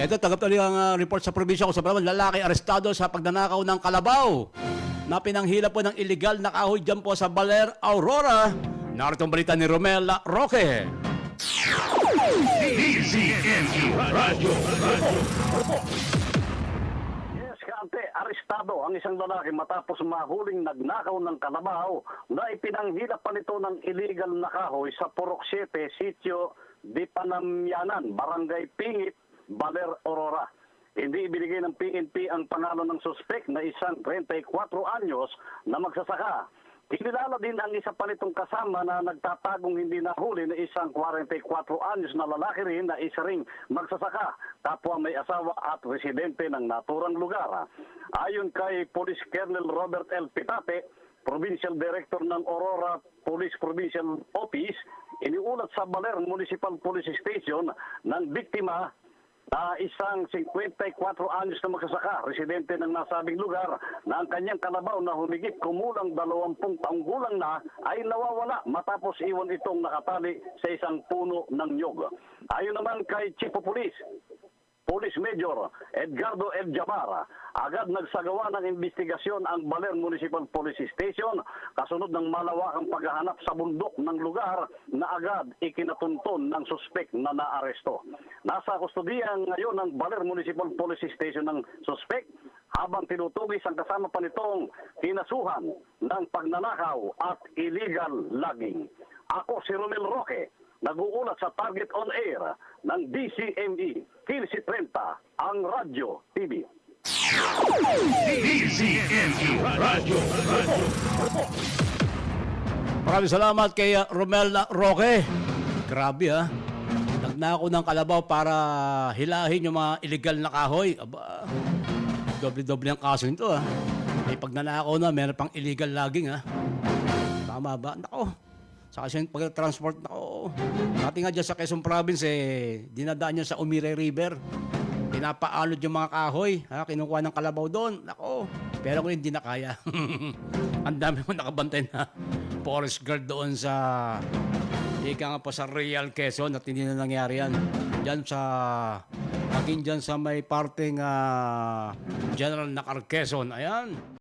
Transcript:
Ito, tagap tuloy ang ah, report sa probinsya ko sa Palawan. Lalaki arestado sa pagnanakaw ng kalabaw na pinanghila po ng illegal na kahoy dyan po sa Baler, Aurora. Narito ang balita ni Romel Roque. Radio. Yes, kaante, arestado ang isang lalaki matapos mahuling nagnakaw ng kalabaw na ipinanghilap pa nito ng illegal na kahoy sa Purok 7, sitio Di Panamyanan, Barangay Pingit, Baler, Aurora. Hindi ibinigay ng PNP ang pangalan ng suspek na isang 34 anyos na magsasaka. Kinilala din ang isa pa nitong kasama na nagtatagong hindi nahuli na isang 44 anyos na lalaki rin na isa ring magsasaka, kapwa may asawa at residente ng naturang lugar. Ayon kay Police Colonel Robert L. Pitate, Provincial Director ng Aurora Police Provincial Office, iniulat sa Baler Municipal Police Station ng biktima na isang 54 anyos na magsasaka, residente ng nasabing lugar, na ang kanyang kalabaw na humigit kumulang 20 taong gulang na ay nawawala matapos iwan itong nakatali sa isang puno ng nyog. Ayon naman kay Chief of Police, Police Major Edgardo El Jabara, agad nagsagawa ng investigasyon ang Baler Municipal Police Station kasunod ng malawakang paghahanap sa bundok ng lugar na agad ikinatunton ng suspek na naaresto. Nasa kustodiya ngayon ng Baler Municipal Police Station ng suspek habang tinutugis ang kasama pa nitong kinasuhan ng pagnanakaw at illegal logging. Ako si Romel Roque, nag-uulat sa Target on Air ng DCME, 1530, ang Radyo TV. DZME Radio. Maraming salamat kay uh, Romel Roque. Grabe ha. Nagnako ng kalabaw para hilahin yung mga illegal na kahoy. Aba, doble-doble ang kaso nito ha. May pagnanakaw na, meron pang illegal logging ha. Tama ba? Nako. Sa yung pag-transport, nako. Dati nga dyan sa Quezon Province, eh, dinadaan niya sa Umire River. Pinapaalod yung mga kahoy. Ha? Kinukuha ng kalabaw doon. Nako. Pero kung hindi na kaya. Ang dami mo nakabantay na forest guard doon sa ika nga po sa Real Quezon at hindi na nangyari yan. Diyan sa maging dyan sa may parting ah, General Nakar Quezon. Ayan.